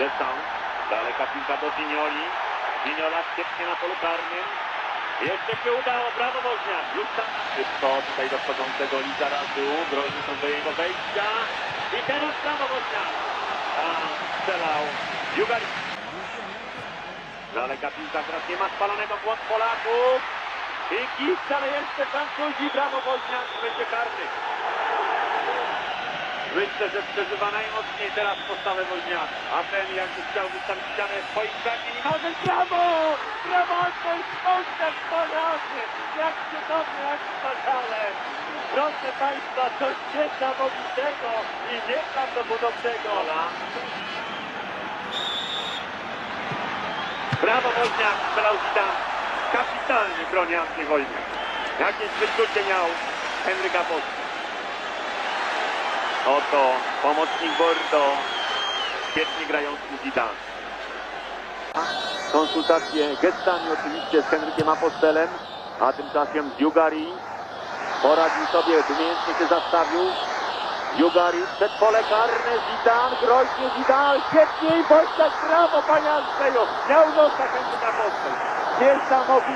Destał. Daleka piłka do Zinioli. Ziniola świetnie na polu karnym. Jeszcze się udało, brawo Woźniak. Już tam szybko tutaj do wchodzącego Liza Razu. Groźny są do jego wejścia. I teraz brawo Woźniak. A strzelał Jugar. Daleka piłka, teraz nie ma spalonego błąd Polaków. I kick, ale jeszcze Francuzi. Brawo Woźniak, będzie karny. Myślę, że przeżywa najmocniej teraz postawę Woźniaka. A ten jakby chciał wystawić ścianę swoich pragnień może brawo! Brawo, ten kontakt ponownie! Jak cudownie, jak wspaniale! Proszę Państwa, coś niesamowitego i nieprawdopodobnego. Brawo Woźniak, strzelał Zidane. Kapitalnie broni Andrzej Woźniak. Jakieś wyczucie miał Henryk Apostol. Oto pomocnik Bordo, świetnie grający Zidane. Konsultacje gestami oczywiście z Henrykiem Apostelem, a tymczasem Jugari poradził sobie, umiejętnie się zastawił. Jugari przed pole karne, Zidane, groźnie Zidane, świetnie i Wojciech, brawo panie Andrzeju, miał nosa Henryk Apostel. Niesamowite.